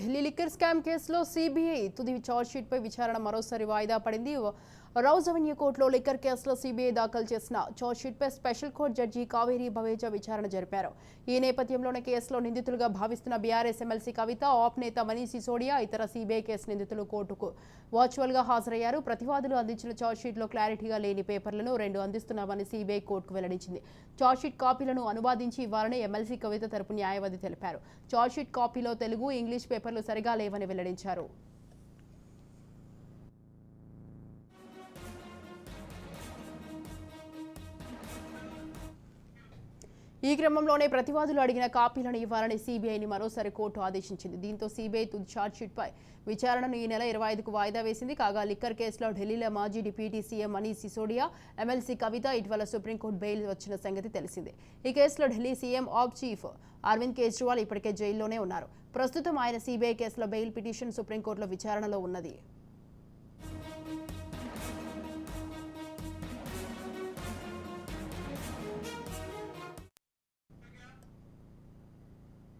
Delhi liquor scam కేసులో CBI తుది ఛార్జ్షీట్పై విచారణ మరోసారి వాయిదా పడింది. రౌజ్ అవెన్యూ కోర్టులో లిక్కర్ కేసులో సిబిఐ దాఖలు చేసిన ఛార్జ్షీట్పై special court judge Kaveri Baweja విచారణ జరిపారు. ఈ నేపథ్యంలోనే కేసులో నిందితులుగా భావిస్తున్న బీఆర్ఎస్ ఎమ్మెల్సీ కవిత ఆప్ నేత మనీష్ సిసోడియా ఇతర సిబిఐ కేసు నిందితులు కోర్టుకు వర్చువల్గా హాజరయ్యారు. ప్రతివాదులు అందించిన ఛార్జ్షీట్లో క్లారిటీగా లేని పేపర్లను రెండు అందిస్తున్నామని సిబిఐ కోర్టుకు వెల్లడించింది. ఛార్జ్షీట్ కాపీలను అనువాదించి ఇవ్వాలని ఎమ్మెల్సీ కవిత తరపు న్యాయవాది తెలిపారు. ఛార్జ్షీట్ కాపీలో తెలుగు ఇంగ్లీష్ పేపర్ పేపర్లు సరిగా లేవని వెల్లడించారు. ఈ క్రమంలోనే ప్రతివాదులు అడిగిన కాపీలను ఇవ్వాలని సీబీఐని మరోసారి కోర్టు ఆదేశించింది. దీంతో సీబీఐ తుది ఛార్జ్షీట్పై విచారణను ఈ నెల ఇరవై ఐదుకు వాయిదా వేసింది. కాగా లిక్కర్ కేసులో ఢిల్లీలో మాజీ deputy CM Manish Sisodia MLC Kavitha ఇటీవల సుప్రీంకోర్టు బెయిల్ వచ్చిన సంగతి తెలిసిందే. ఈ కేసులో ఢిల్లీ సీఎం ఆబ్ చీఫ్ అరవింద్ కేజ్రీవాల్ ఇప్పటికే జైల్లోనే ఉన్నారు. ప్రస్తుతం ఆయన సీబీఐ కేసులో బెయిల్ పిటిషన్ సుప్రీంకోర్టులో విచారణలో ఉన్నది.